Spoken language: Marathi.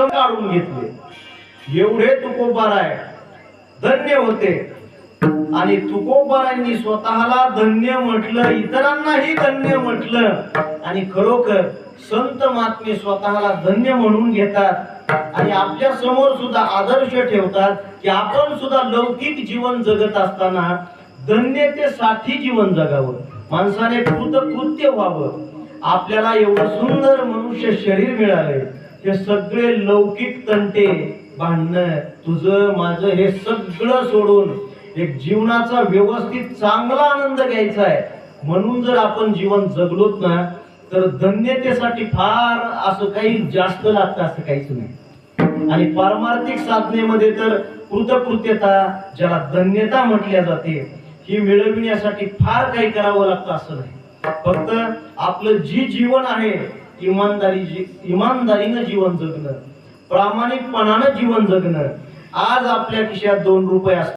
सम काढून घेतले. एवढे तुकोबाराय धन्य होते. आणि तुकोबारांनी स्वतःला धन्य म्हटलं इतरांनाही धन्य म्हटलं. आणि खरोखर संत महात्मे स्वतःला धन्य म्हणून घेतात. आणि आपल्यासमोर सुद्धा आदर्श ठेवतात की आपण सुद्धा लौकिक जीवन जगत असताना धन्यतेसाठी जीवन जगावं. माणसाने कृतकृत्य व्हावं. आपल्याला एवढं सुंदर मनुष्य शरीर मिळालंय. हे सगळे लौकिक तंटे भांडणं तुझं माझं हे सगळं सोडून एक जीवनाचा व्यवस्थित चांगला आनंद घ्यायचा आहे. म्हणून जर आपण जीवन जगलोत ना तर धन्यतेसाठी फार असं काही जास्त लागतं असं काहीच नाही. आणि पारमार्थिक साधनेमध्ये तर कृतकृत्यता ज्याला धन्यता म्हटल्या जाते ही मिळविण्यासाठी फार काही करावं लागतं असं नाही. फक्त आपलं जी जीवन आहे इमानदारी जी इमानदारीनं जीवन जगणं प्रामाणिकपणानं जीवन जगणं. आज आपल्या खिशात दोन रुपये असतात.